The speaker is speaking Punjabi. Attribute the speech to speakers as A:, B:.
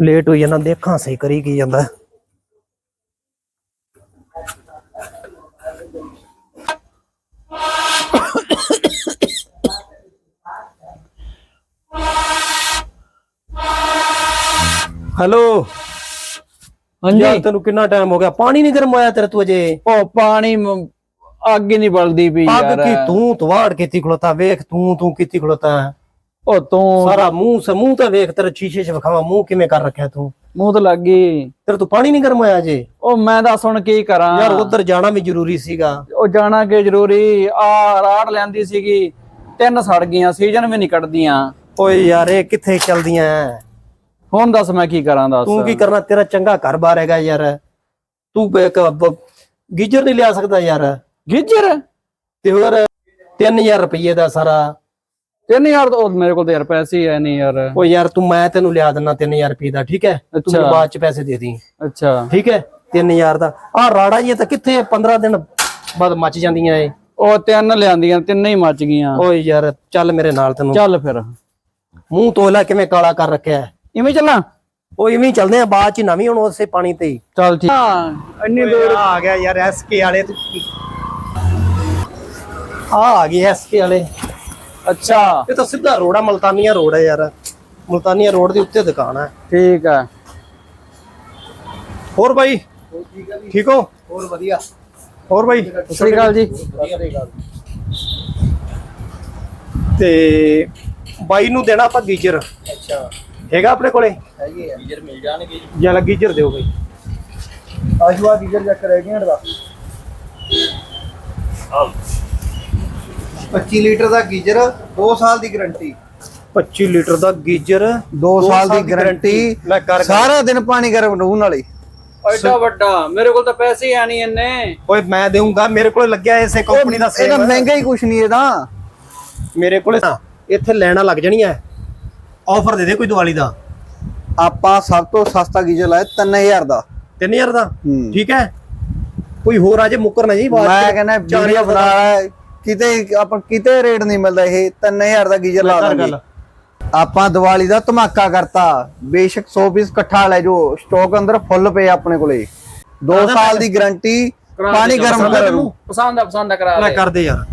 A: ਲੇਟ ਹੋਈ ਜਾਂਦਾ ਦੇਖਾਂ ਸਹੀ ਕਰੀ ਕੀ ਜਾਂਦਾ। ਹੈਲੋ
B: ਹਾਂਜੀ।
A: ਤੈਨੂੰ ਕਿੰਨਾ ਟਾਈਮ ਹੋ ਗਿਆ? ਪਾਣੀ ਨਹੀਂ ਗਰਮ ਹੋਇਆ ਤੇਰੇ ਤੂੰ ਅਜੇ?
B: ਉਹ ਪਾਣੀ ਮ- ਅੱਗ ਹੀ ਨਹੀਂ ਬਲਦੀ ਪਈ
A: ਅੱਗ
B: ਯਾਰ।
A: ਕੀ ਤੂੰ ਤਵਾੜ ਕੀਤੀ ਖਲੋਤਾ ਵੇਖ ਤੂੰ ਤੂੰ ਕੀਤੀ ਖਲੋਤਾ।
B: ਉਹ ਤੂੰ
A: ਸਾਰਾ ਮੂੰਹ ਸੇ ਮੂੰਹ ਤਾਂ ਵੇਖ ਤੇਰੇ ਸ਼ੀਸ਼ੇ 'ਚ ਵਿਖਾਵਾ ਮੂੰਹ ਕਿਵੇਂ ਕਰ ਰੱਖਿਆ ਤੂੰ?
B: ਮੂੰਹ ਤੇ ਲੱਗ ਗਈ।
A: ਤੇਰੇ ਤੂੰ ਪਾਣੀ ਨਹੀਂ ਗਰਮ ਹੋਇਆ ਅਜੇ?
B: ਉਹ ਮੈਂ ਦੱਸ ਹੁਣ ਕੀ ਕਰਾਂ?
A: ਯਾਰ ਉਧਰ ਜਾਣਾ ਵੀ ਜ਼ਰੂਰੀ ਸੀਗਾ।
B: ਉਹ ਜਾਣਾ ਕਿ ਜ਼ਰੂਰੀ? ਆ ਰਾੜ ਲੈਂਦੀ ਸੀਗੀ। ਤਿੰਨ ਸੜ ਗਈਆਂ ਸੀਜ਼ਨ ਵੀ ਨਹੀਂ ਕੱਢਦੀਆਂ।
A: ਓਏ ਯਾਰ ਇਹ ਕਿੱਥੇ ਚਲਦੀਆਂ? ਐ?
B: ਹੁਣ ਦੱਸ ਮੈਂ ਕੀ ਕਰਾਂ ਦੱਸ।
A: ਤੂੰ ਕੀ ਕਰਨਾ? ਤੇਰਾ ਚੰਗਾ ਘਰ-ਬਾਰ ਹੈਗਾ ਯਾਰ। ਤੂੰ ਬ- ਇੱਕ ਬ- ਗੀਜਰ ਨਹੀਂ ਲਿਆ ਸਕਦਾ ਯਾਰ।
B: ਗਿੱਜਰ?
A: ਤੇ ਹੋਰ 3000 ਰੁਪਏ ਦਾ ਸਾਰਾ।
B: 3000 ਤਾਂ ਉਹ ਮੇਰੇ ਕੋਲ ਤੇ ਯਾਰ ਪੈਸੇ ਹੀ ਹੈ ਨਹੀਂ ਯਾਰ।
A: ਓ ਯਾਰ ਤੂੰ ਮੈਂ ਤੈਨੂੰ ਲਿਆ ਦਿੰਨਾ 3000 ਰੁਪਏ ਦਾ ਠੀਕ ਹੈ? ਤੂੰ ਮੈਨੂੰ। ਬਾਅਦ ਚ ਪੈਸੇ ਦੇ ਦੀ।
B: ਅੱਛਾ।
A: ਠੀਕ ਹੈ? 3000 ਦਾ। ਆ ਰਾੜਾ ਜੀ ਤਾਂ ਕਿੱਥੇ 15 ਦਿਨ ਬਾਅਦ ਮੱਚ ਜਾਂਦੀਆਂ ਏ
B: ਉਹ ਤਿੰਨ ਲਿਆਂਦੀਆਂ ਤਿੰਨੇ ਹੀ ਮੱਚ ਗਈਆਂ।
A: ਓਏ ਯਾਰ ਚੱਲ ਮੇਰੇ ਨਾਲ ਤੈਨੂੰ।
B: ਚੱਲ ਫਿਰ।
A: ਮੂੰਹ ਤੋਲਾ ਕਿਵੇਂ ਕਾਲਾ ਕਰ ਰੱਖਿਆ ਹੈ।
B: ਇਵੇਂ ਚੱਲਾਂ?
A: ਉਹ ਇਵੇਂ ਹੀ ਚੱਲਦੇ ਆ ਬਾਅਦ ਚ ਨਵੀਂ ਹੁਣ ਉਸੇ ਪਾਣੀ ਤੇ ਹੀ।
B: ਚੱਲ ਠੀਕ। ਹਾਂ ਇੰਨੀ ਦੂਰ।
A: ਆ ਗਿਆ ਯਾਰ ਐਸਕੇ ਵਾਲੇ ਤੂੰ। ਆ ਆ ਗਏ ਐਸਕੇ ਵਾਲੇ।
B: ਅੱਛਾ।
A: ਇਹ ਤਾਂ ਸਿੱਧਾ ਰੋਡ ਆ ਮਲਤਾਨੀਆ ਰੋਡ ਹੈ ਯਾਰ। ਮਲਤਾਨੀਆ ਰੋਡ ਦੇ ਉੱਤੇ ਦੁਕਾਨ ਹੈ।
B: ਠੀਕ ਹੈ।
A: ਹੋਰ ਬਾਈ? ਠੀਕ ਹੋ?
C: ਹੋਰ ਵਧੀਆ।
A: ਹੋਰ ਬਾਈ?
B: ਸਤਿ ਸ੍ਰੀ ਅਕਾਲ ਜੀ।
A: ਤੇ ਬਾਈ ਨੂੰ ਦੇਣਾ ਆਪਾਂ ਗੀਜਰ।
C: ਅੱਛਾ।
A: ਹੈਗਾ ਆਪਣੇ ਕੋਲੇ?
C: ਹੈਗੇ ਆ। ਗੀਜ਼ਰ ਮਿਲ ਜਾਣਗੇ
A: ਜਾਂ। ਗੀਜਰ ਦਿਓ ਬਾਈ।
C: ਆਸ਼ਵਾ ਗੀਜ਼ਰ ਚੈੱਕ ਰਹਿ ਗਿਆ ਦਾ। 25 ਲੀਟਰ ਦਾ ਗੀਜ਼ਰ 2 ਸਾਲ ਦੀ ਗਾਰੰਟੀ।
A: 25 ਲੀਟਰ ਦਾ ਗੀਜਰ
C: 2 ਸਾਲ ਦੀ ਗਾਰੰਟੀ। ਸਾਰਾ ਦਿਨ ਪਾਣੀ ਗਰਮ ਰਹੂਣ ਵਾਲੀ।
B: ਐਡਾ ਵੱਡਾ ਮੇਰੇ ਕੋਲ ਤਾਂ ਪੈਸੇ ਹੀ ਨਹੀਂ ਇੰਨੇ।
A: ਓਏ ਮੈਂ ਦੇਊਂਗਾ ਮੇਰੇ ਕੋਲੇ ਲੱਗਿਆ ਇਸੇ ਕੰਪਨੀ ਦਾ
C: ਇਹਦਾ
A: ਸੇਮ
C: ਮਹਿੰਗਾ ਹੀ ਕੁਛ ਨਹੀਂ ਇਹਦਾ।
A: ਮੇਰੇ ਕੋਲੇ ਨਾ ਇੱਥੇ ਲੈਣਾ ਲੱਗ ਜਾਣੀਆਂ ਆਫਰ ਦੇ ਦੇ ਕੋਈ ਦੀਵਾਲੀ ਦਾ।
C: ਆਪਾਂ ਸਭ ਤੋਂ ਸਸਤਾ ਗੀਜ਼ਰ ਲਾਇਆ 3000 ਦਾ।
A: 3000 ਦਾ। ਠੀਕ ਹੈ। ਕੋਈ ਹੋਰ ਆ ਜੇ ਮੁੱਕਰ ਨਾ ਜੀ ਬਾਅਦ
C: ਮੈਂ। ਕਹਿੰਦਾ ਵੀਡੀਓ ਬਣਾ ਲੈ, ਕਿਤੇ ਆਪਾਂ ਕਿਤੇ ਰੇਟ ਨਹੀਂ ਮਿਲਦਾ ਇਹ 3000 ਦਾ ਗੀਜ਼ਰ ਲਾ
A: ਕਰ
C: ਦਾਂਗੇ। ਆਪਾਂ ਦੀਵਾਲੀ ਦਾ ਧਮਾਕਾ ਕਰਤਾ। ਬੇਸ਼ੱਕ 100 ਪੀਸ ਇਕੱਠਾ ਲੈ ਜੋ ਸਟਾਕ ਅੰਦਰ ਫੁੱਲ ਪਏ ਆਪਣੇ ਕੋਲੇ। 2 ਸਾਲ ਦੀ ਗਾਰੰਟੀ ਪਾਣੀ ਗਰਮ
A: ਪਸੰਦ ਆ ਤੈਨੂੰ?
C: ਨੂੰ
B: ਪਸੰਦ ਆ ਪਸੰਦ ਆ ਕਰਾ
A: ਲੈ
B: ਲੈ
A: ਕਰ ਦੇ ਯਾਰ।